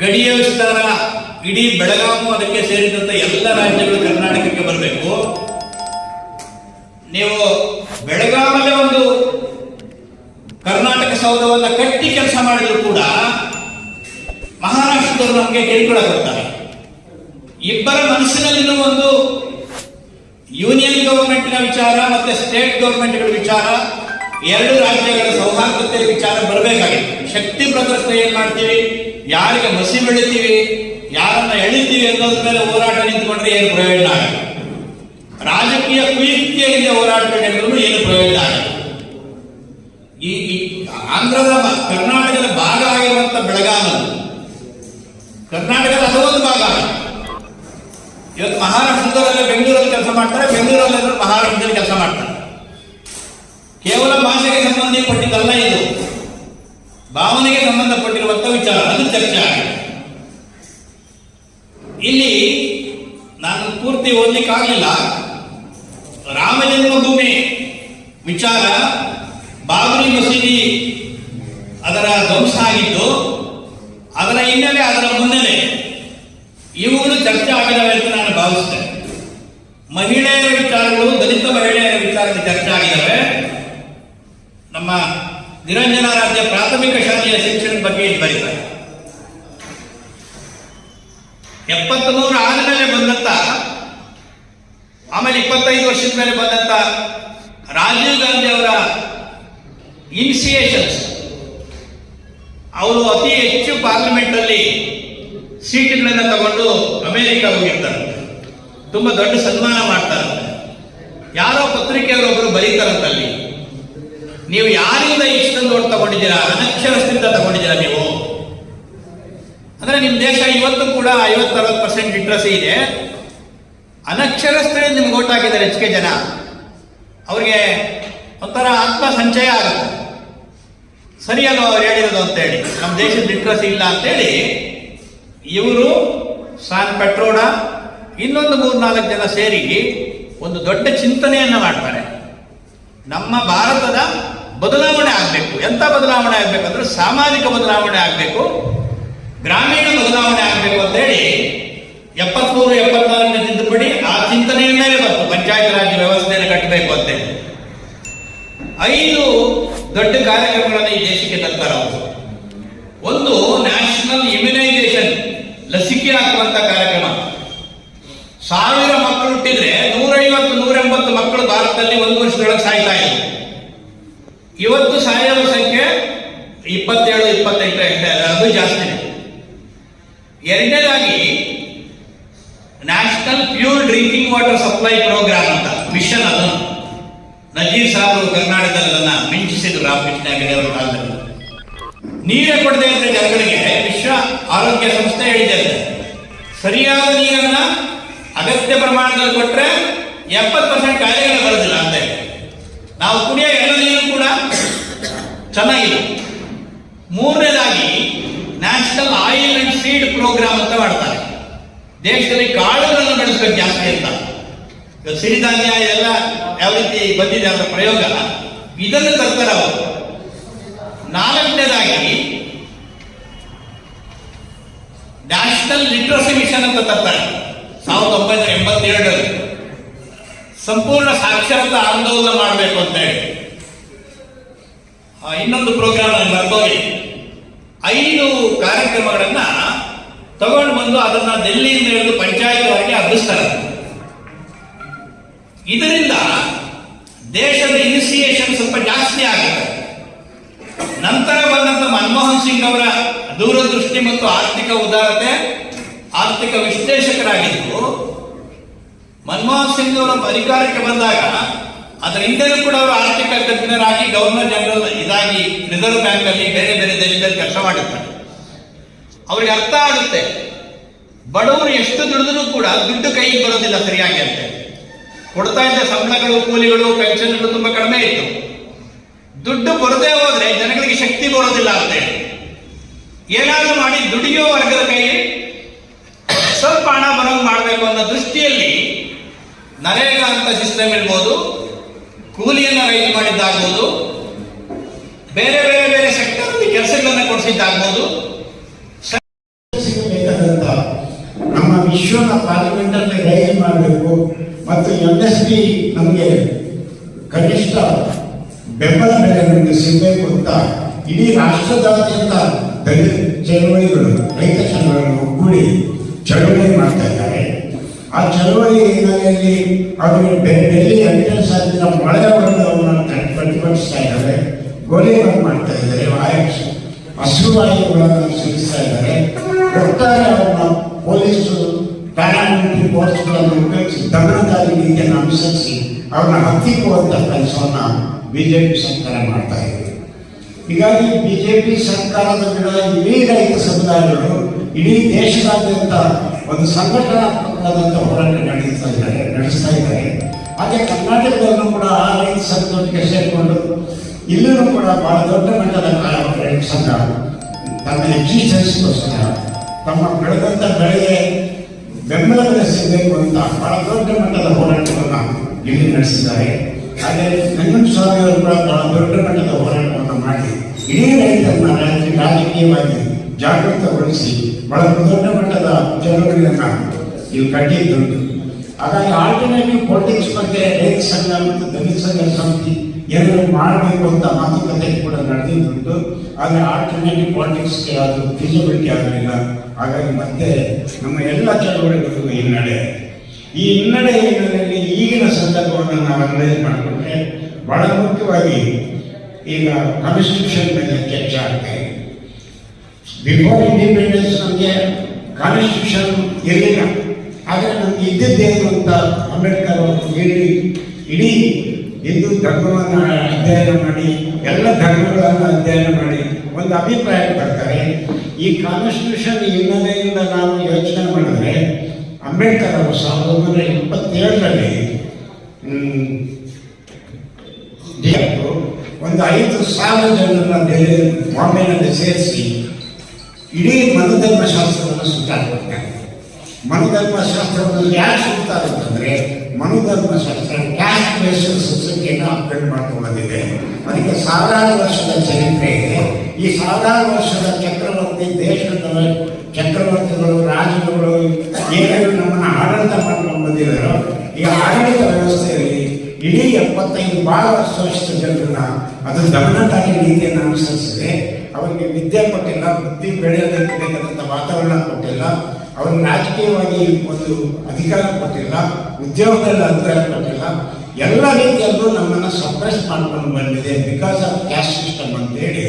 ಗಡಿಯ ವಿಸ್ತಾರ ಇಡೀ ಬೆಳಗಾವು ಅದಕ್ಕೆ ಸೇರಿದಂತ ಎಲ್ಲ ರಾಜ್ಯಗಳು ಕರ್ನಾಟಕಕ್ಕೆ ಬರಬೇಕು. ನೀವು ಬೆಳಗಾವಲ್ಲೇ ಒಂದು ಕರ್ನಾಟಕ ಸೌಧವನ್ನ ಕಟ್ಟಿ ಕೆಲಸ ಮಾಡಿದ್ರು ಕೂಡ ಮಹಾರಾಷ್ಟ್ರದವರು ನಮಗೆ ಕೇಳಿಕೊಳ್ಳಾಗುತ್ತಾರೆ ಇಬ್ಬರ ಮನಸ್ಸಿನಲ್ಲಿನೂ ಒಂದು ಯೂನಿಯನ್ ಗವರ್ಮೆಂಟ್ನ ವಿಚಾರ ಮತ್ತೆ ಸ್ಟೇಟ್ ಗವರ್ಮೆಂಟ್ಗಳ ವಿಚಾರ, ಎರಡು ರಾಜ್ಯಗಳ ಸೌಹಾರ್ದತೆ ವಿಚಾರ ಬರಬೇಕಾಗಿದೆ ಶಕ್ತಿ ಪ್ರದರ್ಶನ ಏನ್ ಮಾಡ್ತೀವಿ? ಯಾರಿಗೆ ಮಸಿ ಬೆಳಿತೀವಿ ಯಾರನ್ನ ಎಳಿತೀವಿ ಅನ್ನೋದ್ರ ಮೇಲೆ ಹೋರಾಟ ನಿಂತ್ಕೊಂಡ್ರೆ ಏನು ಪ್ರಯೋಜನ ಆಗಲ್ಲ. ರಾಜಕೀಯ ಕುಯುಕ್ತಿಯಲ್ಲಿ ಹೋರಾಟ ನಡೆದ್ರು ಏನು ಪ್ರಯೋಜನ ಆಗಲ್ಲ. ಈ ಆಂಧ್ರದ ಕರ್ನಾಟಕದ ಭಾಗ ಆಗಿರುವಂತ ಬೆಳಗಾವಿ ಕರ್ನಾಟಕದ ಅದೊಂದು ಭಾಗ ಇವತ್ತು ಮಹಾರಾಷ್ಟ್ರದಲ್ಲಿ ಬೆಂಗಳೂರಲ್ಲಿ ಕೆಲಸ ಮಾಡ್ತಾರೆ, ಬೆಂಗಳೂರಲ್ಲಿ ಮಹಾರಾಷ್ಟ್ರದಲ್ಲಿ ಕೆಲಸ ಮಾಡ್ತಾರೆ. ಕೇವಲ ಭಾಷೆಗೆ ಸಂಬಂಧಪಟ್ಟಿದ್ದಲ್ಲ ಇದು. ಭಾವನೆಗೆ ಸಂಬಂಧಪಟ್ಟಿರುವಂತಹ ವಿಚಾರ, ಅದು ಚರ್ಚೆ ಆಗಿದೆ. ಇಲ್ಲಿ ನಾನು ಪೂರ್ತಿ ಓದ್ಲಿಕ್ಕಾಗಲಿಲ್ಲ ರಾಮ ಜನ್ಮಭೂಮಿ ವಿಚಾರ, ಬಾಬರಿ ಮಸೀದಿ ಅದರ ಧ್ವಂಸ ಆಗಿದ್ದು, ಅದರ ಹಿನ್ನೆಲೆ, ಅದರ ಮುನ್ನೆಲೆ, ಇವುಗಳು ಚರ್ಚೆ ಆಗಿದ್ದಾವೆ ಅಂತ ನಾನು ಭಾವಿಸ್ತೇನೆ. ಮಹಿಳೆಯರ ವಿಚಾರಗಳು, ದಲಿತ ಮಹಿಳೆಯರ ವಿಚಾರಗಳು ಚರ್ಚೆ ಆಗಿದ್ದಾವೆ ನಮ್ಮ ನಿರಂಜನ ರಾಜ್ಯ ಪ್ರಾಥಮಿಕ ಶಾಲೆಯ ಶಿಕ್ಷಣದ ಬಗ್ಗೆ ಇಲ್ಲಿ ಬರೀತಾರೆ. ಎಪ್ಪತ್ತ್ ಮೂರು ಆದ್ಮೇಲೆ ಬಂದಂತ, ಆಮೇಲೆ ಇಪ್ಪತ್ತೈದು ವರ್ಷದ ಮೇಲೆ ಬಂದಂತ ರಾಜೀವ್ ಗಾಂಧಿ ಅವರ ಇನಿಸಿಯೇಷನ್ಸ್ ಅವರು ಅತಿ ಹೆಚ್ಚು ಪಾರ್ಲಿಮೆಂಟ್ ಅಲ್ಲಿ ಸೀಟ್ಗಳನ್ನ ತಗೊಂಡು ಅಮೆರಿಕ ಹೋಗಿರ್ತಾರೆ. ತುಂಬಾ ದೊಡ್ಡ ಸನ್ಮಾನ ಮಾಡ್ತಾರೆ. ಯಾರೋ ಪತ್ರಿಕೆಯವರೊಬ್ಬರು ಬರೀತಾರಂತಲ್ಲಿ, ನೀವು ಯಾರಿಂದ ಇಷ್ಟೊಂದು ಓಟ್ ತಗೊಂಡಿದ್ದೀರಾ? ಅನಕ್ಷರಸ್ಥರಿಂದ ತಗೊಂಡಿದ್ದೀರಾ ನೀವು? ಅಂದ್ರೆ ನಿಮ್ಮ ದೇಶ ಇವತ್ತು ಕೂಡ ಐವತ್ತರವತ್ತು ಪರ್ಸೆಂಟ್ ಲಿಟ್ರಸಿ ಇದೆ. ಅನಕ್ಷರಸ್ಥರೇ ನಿಮ್ಗೆ ಓಟ್ ಹಾಕಿದ್ದಾರೆ ಹೆಚ್ಚಿಗೆ ಜನ. ಅವ್ರಿಗೆ ಒಂಥರ ಆತ್ಮ ಸಂಚಯ ಆಗುತ್ತೆ. ಸರಿಯಲ್ಲ ಅವ್ರು ಹೇಳಿರೋದು ಅಂತೇಳಿ? ನಮ್ಮ ದೇಶದ ಲಿಟ್ರಸಿ ಇಲ್ಲ ಅಂತೇಳಿ ಇವರು ಸಾನ್ ಪೆಟ್ರೋಡ, ಇನ್ನೊಂದು ಮೂರು ನಾಲ್ಕು ಜನ ಸೇರಿ ಒಂದು ದೊಡ್ಡ ಚಿಂತನೆಯನ್ನ ಮಾಡ್ತಾರೆ. ನಮ್ಮ ಭಾರತದ ಬದಲಾವಣೆ ಆಗಬೇಕು. ಎಂತ ಬದಲಾವಣೆ ಆಗ್ಬೇಕಂದ್ರೆ ಸಾಮಾಜಿಕ ಬದಲಾವಣೆ ಆಗಬೇಕು. ಗ್ರಾಮೀಣ ಬದಲಾವಣೆ ಆಗಬೇಕು ಅಂತ ಹೇಳಿ ಎಪ್ಪತ್ಮೂರು, ಎಪ್ಪತ್ನಾಲ್ಕನೇ ತಿದ್ದುಪಡಿ ಆ ಚಿಂತನೆಯ ಮೇಲೆ ಬಂತು. ಪಂಚಾಯತ್ ರಾಜ್ ವ್ಯವಸ್ಥೆಯನ್ನು ಕಟ್ಟಬೇಕು ಅಂತೇಳಿ ಐದು ದೊಡ್ಡ ಕಾರ್ಯಕ್ರಮಗಳನ್ನು ಈ ದೇಶಕ್ಕೆ ತರ್ತಾರೆ ಒಂದು ನ್ಯಾಷನಲ್ ಇಮ್ಯುನೈಸೇಷನ್, ಲಸಿಕೆ ಹಾಕುವಂತ ಕಾರ್ಯಕ್ರಮ. ಸಾವಿರ ಮಕ್ಕಳು ಹುಟ್ಟಿದ್ರೆ ನೂರೈವತ್ತು, ನೂರೆಂಬತ್ತು ಮಕ್ಕಳು ಭಾರತದಲ್ಲಿ ಒಂದು ವರ್ಷದೊಳಗೆ ಸಾಯ್ತಾ ಇದ್ರು. ಇವತ್ತು ಸಾಯೋರ ಸಂಖ್ಯೆ ಇಪ್ಪತ್ತೇಳು ಇಪ್ಪತ್ತೈದು ಅದು ಜಾಸ್ತಿ ಎರಡನೇದಾಗಿ national pure drinking water supply program ಅಂತ ಮಿಷನ್ ಅದು ನಜೀರ್ ಸಾಹೇಬರು ಕರ್ನಾಟಕದಲ್ಲಿ ಅದನ್ನ ಮಿಂಚಿಸಿದ್ರು ರಾಮಕೃಷ್ಣ ಹೆಗಡೆ ಅವರ ಕಾಲದಲ್ಲಿ ನೀರೇ ಕೊಡದೆ ಅಂದ್ರೆ ಜನಗಳಿಗೆ ವಿಶ್ವ ಆರೋಗ್ಯ ಸಂಸ್ಥೆ ಹೇಳಿದೆ. ಸರಿಯಾದ ನೀರನ್ನ ಅಗತ್ಯ ಪ್ರಮಾಣದಲ್ಲಿ ಕೊಟ್ಟರೆ ಎಪ್ಪತ್ತು ಪರ್ಸೆಂಟ್ ಕಾಯಿಲೆಗಳು ಬರೋದಿಲ್ಲ ಅಂತ ಹೇಳಿ. ನಾವು ಕುಡಿಯೋ ಎಲ್ಲ ನೀರು ಕೂಡ ಚೆನ್ನಾಗಿದೆ. ಮೂರನೇದಾಗಿ national oil and seed program ಅಂತ ಮಾಡ್ತಾರೆ. ದೇಶದಲ್ಲಿ ಕಾಳುಗಳನ್ನು ಬೆಳೆಸಬೇಕು ಜಾಸ್ತಿ ಅಂತ. ಸಿರಿಧಾನ್ಯ ಎಲ್ಲ ಯಾವ ರೀತಿ ಬಂದಿದೆ ಅದರ ಪ್ರಯೋಗ? ಇದನ್ನು ತರ್ತಾರೆ ಅವರು. ನಾಲ್ಕನೇದಾಗಿ ನ್ಯಾಷನಲ್ ಲಿಟ್ರಸಿ ಮಿಷನ್ ಅಂತ ತರ್ತಾರೆ. ಸಾವಿರದ ಒಂಬೈನೂರ ಎಂಬತ್ತೆರಡರಲ್ಲಿ. ಸಂಪೂರ್ಣ ಸಾಕ್ಷರತಾ ಆಂದೋಲನ ಮಾಡಬೇಕು ಅಂತ ಹೇಳಿ. ಇನ್ನೊಂದು ಪ್ರೋಗ್ರಾಮ್ ನನಗೆ ಬರ್ಬೋದಿ. ಐದು ಕಾರ್ಯಕ್ರಮಗಳನ್ನ ತಗೊಂಡು ಬಂದು ಅದನ್ನ ಡೆಲ್ಲಿಯಿಂದ ಹಿಡಿದು ಪಂಚಾಯತ್ ವರೆಗೆ ಹಬ್ಬಿಸ್ತಾರೆ. ಇದರಿಂದ ದೇಶದ ಇನಿಸಿಯೇಷನ್ ಸ್ವಲ್ಪ ಜಾಸ್ತಿ ಆಗುತ್ತೆ. ನಂತರ ಬಂದಂತ ಮನಮೋಹನ್ ಸಿಂಗ್ ಅವರ ದೂರದೃಷ್ಟಿ ಮತ್ತು ಆರ್ಥಿಕ ಉದಾರತೆ, ಆರ್ಥಿಕ ವಿಶ್ಲೇಷಕರಾಗಿದ್ದು ಮನಮೋಹನ್ ಸಿಂಗ್ ಅವರ ಅಧಿಕಾರಕ್ಕೆ ಬಂದಾಗ, ಅದರ ಹಿಂದೆನೂ ಕೂಡ ಅವರು ಆರ್ಥಿಕ ತಜ್ಞರಾಗಿ ಗವರ್ನರ್ ಜನರಲ್ ಇದಾಗಿ ರಿಸರ್ವ್ ಬ್ಯಾಂಕ್ ಅಲ್ಲಿ ಬೇರೆ ಬೇರೆ ದೇಶದಲ್ಲಿ ಕೆಲಸ ಮಾಡಿರ್ತಾರೆ ಅವರಿಗೆ ಅರ್ಥ ಆಗುತ್ತೆ, ಬಡವರು ಎಷ್ಟು ದುಡಿದ್ರು ಕೂಡ ದುಡ್ಡು ಕೈಗೆ ಬರೋದಿಲ್ಲ ಸರಿಯಾಗಿ ಅಂತ. ಕೊಡ್ತಾ ಇದ್ದ ಸಂಬಳಗಳು, ಕೂಲಿಗಳು, ಪೆನ್ಷನ್ಗಳು ತುಂಬಾ ಕಡಿಮೆ ಇತ್ತು. ದುಡ್ಡು ಬರದೇ ಹೋದ್ರೆ ಜನಗಳಿಗೆ ಶಕ್ತಿ ಬರೋದಿಲ್ಲ ಅಂತ ಏನಾದ್ರೂ ಮಾಡಿ ದುಡಿಯೋ ವರ್ಗದ ಕೈ ಸ್ವಲ್ಪ ಹಣ ಬರೋಂಗೆ ಮಾಡಬೇಕು ಅನ್ನೋ ದೃಷ್ಟಿಯಲ್ಲಿ ನರೇಗಾ ಅಂತ ಸಿಸ್ಟಮ್ ಇರ್ಬೋದು, ಕೂಲಿಯನ್ನು ರೈಟ್ ಮಾಡಿದ್ದಾಗ್ಬೋದು, ಬೇರೆ ಬೇರೆ ಬೇರೆ ಸೆಕ್ಟರ್ ಕೆಲಸಗಳನ್ನ ಕೊಡಿಸಿದ್ದಾಗ್ಬೋದು. ನಮ್ಮ ವಿಶ್ವನ ಪಾರ್ಲಿಮೆಂಟ್ ಅಲ್ಲಿ ರೈಲ್ ಮಾಡಬೇಕು? ಮತ್ತು ಎಂ ಎಸ್ ಪಿ ನಮಗೆ ಕನಿಷ್ಠ ಬೆಂಬಲ ಬೆಲೆ ನಮಗೆ ಸಿಗಬೇಕು ಅಂತ ಇಡೀ ರಾಷ್ಟ್ರದಾದ್ಯಂತ ದಲಿತ ಚಳವಳಿಗಳು, ರೈತ ಚಳವಳಿಗಳು ಒಗ್ಗೂಡಿ ಚಳವಳಿ ಮಾಡ್ತಾ ಆ ಚಳವಳಿ ಹಿನ್ನೆಲೆಯಲ್ಲಿ ಅವರಿಗೆ ಬೆ- ಡೆಲ್ಲಿ ಎಂಟನೇ ಮಳೆ ಮಳೆ ವರ್ಗವನ್ನು ಪ್ರತಿಭಟಿಸ್ತಾ ಇದ್ದಾರೆ. ಗೋಲಿಗಳನ್ನು ಮಾಡ್ತಾ ಇದ್ದಾರೆ. ವಾಯಸ್ ಹಸುವಾಯುಗಳನ್ನು ಸಿಗಿಸ್ತಾ ಇದ್ದಾರೆ. ಒಟ್ಟಾರೆ ಅವನ ಪೊಲೀಸರು, ಪ್ಯಾರಾಮಿಲಿಟರಿ ಫೋರ್ಸ್ಗಳನ್ನು ಉಪಯೋಗಿಸಿ ದಮನಕಾರಿ ನೀತಿಯನ್ನು ಅನುಸರಿಸಿ ಅವ್ರನ್ನ ಹತ್ತಿಕ್ಕುವಂತ ಕೆಲಸವನ್ನ ಬಿಜೆಪಿ ಸರ್ಕಾರ ಮಾಡ್ತಾ ಇದೆ. ಹೀಗಾಗಿ ಬಿಜೆಪಿ ಸರ್ಕಾರದ ವಿರುದ್ಧ ಇಡೀ ರೈತ ಸಮುದಾಯಗಳು ಇಡೀ ದೇಶದಾದ್ಯಂತ ಒಂದು ಸಂಘಟನಾತ್ಮಕವಾದಂಥ ಹೋರಾಟ ನಡೆಸ್ತಾ ಇದ್ದಾರೆ ನಡೆಸ್ತಾ ಇದ್ದಾರೆ. ಹಾಗೆ ಕರ್ನಾಟಕದಲ್ಲೂ ಕೂಡ ಆ ರೈತ ಸಂಘಟನೆಗೆ ಸೇರಿಕೊಂಡು ಇಲ್ಲೂ ಕೂಡ ಬಹಳ ದೊಡ್ಡ ಮಟ್ಟದ ರೈತ ಸಂಘ, ತಮ್ಮ ಎಕ್ಸಿಸ್ಟೆನ್ಸ್ಗೋಸ್ಕರ ತಮ್ಮ ಬೆಳೆದಂಥ ಬೆಳೆಗೆ ಬೆಂಬಲ ಬೆಲೆ ಸಿಗಬೇಕು ಅಂತ ಬಹಳ ದೊಡ್ಡ ಮಟ್ಟದ ಹೋರಾಟವನ್ನು ಇಲ್ಲಿ ನಡೆಸಿದ್ದಾರೆ. ಹಾಗೆ ನಂಜನಸ್ವಾಮಿ ಅವರು ಕೂಡ ಬಹಳ ದೊಡ್ಡ ಮಟ್ಟದ ಹೋರಾಟವನ್ನು ಮಾಡಿ, ಇಡೀ ರೈತರನ್ನ ರಾಜಕೀಯವಾಗಿ ಜಾಗೃತಗೊಳಿಸಿ ಬಹಳ ದೊಡ್ಡ ಮಟ್ಟದ ಚಳವಳಿಯನ್ನ ಇಲ್ಲಿ ಕಟ್ಟಿದ್ದುಂಟು ಹಾಗಾಗಿ ಆಲ್ಟರ್ನೇಟಿವ್ ಪೊಲಿಟಿಕ್ಸ್ ಬಗ್ಗೆ ರೈತ ಸಂಘ ಮತ್ತು ದಲಿತ ಸಂಘ ಸಮಿತಿ ಎಲ್ಲರೂ ಮಾಡಬೇಕು ಅಂತ ಮಾತುಕತೆ ಕೂಡ ನಡೆದಿದ್ದುಂಟು. ಆದರೆ ಆಲ್ಟರ್ನೇಟಿವ್ ಪಾಲಿಟಿಕ್ಸ್ಗೆ ಅದು ಫಿಸಿಬಿಲಿಟಿ ಆಗಲಿಲ್ಲ ಹಾಗಾಗಿ ಮತ್ತೆ ನಮ್ಮ ಎಲ್ಲ ಚಳವಳಿಗಳಿಗೂ ಹಿನ್ನಡೆ ಈ ಹಿನ್ನಡೆ ಹಿನ್ನೆಲೆಯಲ್ಲಿ ಈಗಿನ ಸಂದರ್ಭವನ್ನು ನಾವು ಅನಲೈಸ್ ಮಾಡಿಕೊಂಡ್ರೆ ಬಹಳ ಮುಖ್ಯವಾಗಿ ಈಗ ಕಾನ್ಸ್ಟಿಟ್ಯೂಷನ್ ಮೇಲೆ ಚರ್ಚೆ ಆಗ್ತಾ ಇದೆ. ಬಿಫೋರ್ ಇಂಡಿಪೆಂಡೆನ್ಸ್ ನಮಗೆ ಕಾನ್ಸ್ಟಿಟ್ಯೂಷನ್ ಇರಲಿಲ್ಲ. ಆದರೆ ನಮ್ಗೆ ಇದ್ದಿದ್ದೇನು ಅಂತ ಅಂಬೇಡ್ಕರ್ ಅವರು ಹೇಳಿ, ಇಡೀ ಹಿಂದೂ ಧರ್ಮವನ್ನು ಅಧ್ಯಯನ ಮಾಡಿ, ಎಲ್ಲ ಧರ್ಮಗಳನ್ನು ಅಧ್ಯಯನ ಮಾಡಿ ಒಂದು ಅಭಿಪ್ರಾಯ ಪಡ್ತಾರೆ ಈ ಕಾನ್ಸ್ಟಿಟ್ಯೂಷನ್ ಹಿನ್ನೆಲೆಯಿಂದ ನಾವು ಯೋಚನೆ ಮಾಡಿದ್ರೆ, ಅಂಬೇಡ್ಕರ್ ಅವರು ಸಾವಿರದ ಒಂಬೈನೂರ ಇಪ್ಪತ್ತೇಳರಲ್ಲಿ ಒಂದು ಐದು ಸಾವಿರ ಜನರನ್ನು ಬಾಂಬೆನಲ್ಲಿ ಸೇರಿಸಿ ಇಡೀ ಮನುಧರ್ಮಶಾಸ್ತ್ರವನ್ನು ಮನೋಧರ್ಮ ಶಾಸ್ತ್ರವನ್ನು ಯಾಕೆ ಸುತ್ತಾರೆ ಅಂತಂದ್ರೆ ಮನುಧರ್ಮಶಾಸ್ತ್ರ ಕ್ಯಾಸ್ಟ್ ಬೇಸ್ಡ್ ಸೊಸೈಟಿಯನ್ನು ಅಪ್ಡೇಟ್ ಮಾಡ್ಕೊಳ್ಳೋದಿದೆ. ಅದಕ್ಕೆ ಸಾವಿರಾರು ವರ್ಷದ ಚರಿತ್ರೆ ಇದೆ. ಈ ಸಾವಿರಾರು ವರ್ಷದ ಚಕ್ರವರ್ತಿ ದೇಶದ ಚಕ್ರವರ್ತಿಗಳು, ರಾಜರುಗಳು ಏನೇನು ನಮ್ಮನ್ನು ಆಡಳಿತ ಮಾಡ್ಕೊಂಡು ಬಂದಿದ್ದಾರೋ, ಈ ಆಡಳಿತ ವ್ಯವಸ್ಥೆಯಲ್ಲಿ ಇಡೀ ಎಪ್ಪತ್ತೈದು ಭಾಳ ವರ್ಷದಷ್ಟು ಜನರನ್ನ ಅದು ದಮನಕಾರಿ ನೀತಿಯನ್ನು ಅನುಸರಿಸಿದೆ. ಅವರಿಗೆ ವಿದ್ಯೆ ಕೊಟ್ಟಿಲ್ಲ, ಬುದ್ಧಿ ಬೆಳೆಯೋದಕ್ಕೆ ವಾತಾವರಣ ಕೊಟ್ಟಿಲ್ಲ ಅವ್ರಿಗೆ ರಾಜಕೀಯವಾಗಿ ಒಂದು ಅಧಿಕಾರ ಕೊಟ್ಟಿಲ್ಲ, ಉದ್ಯೋಗದಲ್ಲಿ ಅಧಿಕಾರ ಕೊಟ್ಟಿಲ್ಲ, ಎಲ್ಲ ರೀತಿಯಲ್ಲೂ ನಮ್ಮನ್ನು ಸಪ್ರೆಸ್ ಮಾಡ್ಕೊಂಡು ಬಂದಿದೆ ಬಿಕಾಸ್ ಆಫ್ ಕ್ಯಾಸ್ಟ್ ಸಿಸ್ಟಮ್ ಅಂತೇಳಿ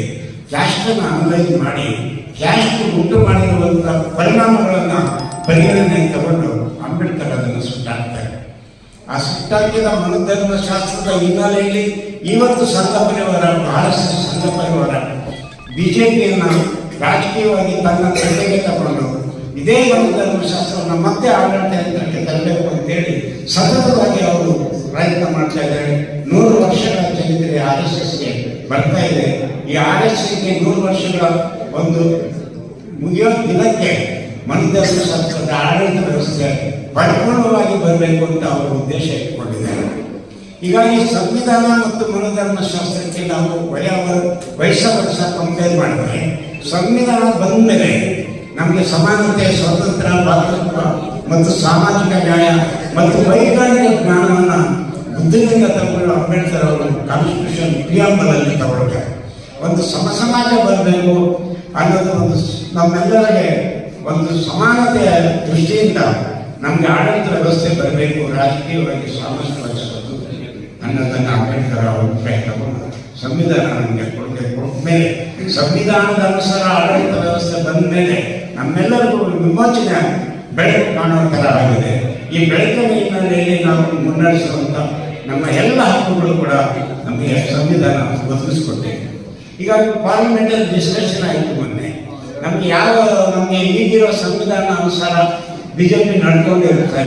ಕ್ಯಾಸ್ಟನ್ನು ಅನಲೈಸ್ ಮಾಡಿ ಕ್ಯಾಸ್ಟ್ ಉಂಟು ಮಾಡಿರುವಂಥ ಪರಿಣಾಮಗಳನ್ನು ಪರಿಗಣನೆ ತಗೊಂಡು ಅಂಬೇಡ್ಕರ್ ಅದನ್ನು ಸುಟ್ಟಾಕ್ತಾರೆ. ಆ ಸುಟ್ಟಾಕಿದ ಮನುಧರ್ಮ ಶಾಸ್ತ್ರದ ಹಿನ್ನೆಲೆಯಲ್ಲಿ ಇವತ್ತು Sangh Parivar R S S Sangh J ಪಿಯನ್ನು ರಾಜಕೀಯವಾಗಿ ತನ್ನ ತಂದೆಗೆ ತಗೊಂಡು ಇದೇ ಒಂದು ಧರ್ಮಶಾಸ್ತ್ರವನ್ನು ಮತ್ತೆ ಆಡಳಿತ ಯಂತ್ರಕ್ಕೆ ತರಬೇಕು ಅಂತೇಳಿ ಸತತವಾಗಿ ಅವರು ಪ್ರಯತ್ನ ಮಾಡ್ತಾ ಇದ್ದಾರೆ. ನೂರು ವರ್ಷಗಳ ಚರಿತ್ರೆ ಆರ್ ಎಸ್ ಎಸ್ಗೆ ಬರ್ತಾ ಇದೆ. ಈ ಆರ್ ಎಸ್ ಎಸ್ಗೆ ನೂರು ವರ್ಷಗಳ ಒಂದು ಮುಗಿಯೋ ದಿನಕ್ಕೆ ಮನುಧರ್ಮಶಾಸ್ತ್ರದ ಆಡಳಿತ ವ್ಯವಸ್ಥೆ ಪರಿಪೂರ್ಣವಾಗಿ ಬರಬೇಕು ಅಂತ ಅವರು ಉದ್ದೇಶ ಇಟ್ಕೊಂಡಿದ್ದಾರೆ. ಹೀಗಾಗಿ ಸಂವಿಧಾನ ಮತ್ತು ಮನೋಧರ್ಮ ಶಾಸ್ತ್ರಕ್ಕೆ ನಾವು ವಯ ವಯಸ್ಸ ವರ್ಷ ಕಂಪೇರ್ ಮಾಡಿದ್ರೆ ಸಂವಿಧಾನ ಬಂದ ಮೇಲೆ ನಮಗೆ ಸಮಾನತೆ ಸ್ವಾತಂತ್ರ್ಯ ಭಾತೃತ್ವ ಮತ್ತು ಸಾಮಾಜಿಕ ನ್ಯಾಯ ಮತ್ತು ವೈಜ್ಞಾನಿಕ ಜ್ಞಾನವನ್ನು ಬುದ್ಧಿಲಿಂಗ ತಗೊಂಡು ಅಂಬೇಡ್ಕರ್ ಅವರು ಕಾನ್ಸ್ಟಿಟ್ಯೂಷನ್ ಪ್ರಿಯಾಂಬಲಲ್ಲಿ ತಗೊಳ್ತಾರೆ. ಒಂದು ಸಮ ಸಮಾಜ ಬರಬೇಕು ಅನ್ನೋದು ಒಂದು ನಮ್ಮೆಲ್ಲರಿಗೆ ಒಂದು ಸಮಾನತೆಯ ದೃಷ್ಟಿಯಿಂದ ನಮಗೆ ಆಡಳಿತ ವ್ಯವಸ್ಥೆ ಬರಬೇಕು, ರಾಜಕೀಯವಾಗಿ ಸಾಮರ್ಥ್ಯವಾಗಿಸೋದು ಅನ್ನೋದನ್ನು ಅಂಬೇಡ್ಕರ್ ಅವರು ತಗೊಂಡು ಸಂವಿಧಾನ ನಮಗೆ ಕೊಡುಗೆ ಮೇಲೆ ಸಂವಿಧಾನದ ಅನುಸಾರ ಆಡಳಿತ ವ್ಯವಸ್ಥೆ ಬಂದ ಮೇಲೆ ನಮ್ಮೆಲ್ಲರಿಗೂ ವಿಮೋಚನೆ ಬೆಳಕು ಕಾಣುವ ಥರ ಆಗಿದೆ ಈ ಬೆಳಕಿನ ಹಿನ್ನೆಲೆಯಲ್ಲಿ ನಾವು ಮುನ್ನಡೆಸುವಂಥ ನಮ್ಮ ಎಲ್ಲ ಹಕ್ಕುಗಳು ಕೂಡ ನಮಗೆ ಸಂವಿಧಾನ ಒದಗಿಸ್ಕೊಟ್ಟಿದೆ ಈಗ ಪಾರ್ಲಿಮೆಂಟಲ್ಲಿ ಡಿಸ್ಕಷನ್ ಆಯಿತು ಮೊನ್ನೆ ನಮ್ಗೆ ಯಾವ ನಮಗೆ ಈಗಿರೋ ಸಂವಿಧಾನ ಅನುಸಾರ ಬಿಜೆಪಿ ನಡ್ಕೊಂಡಿರುತ್ತೆ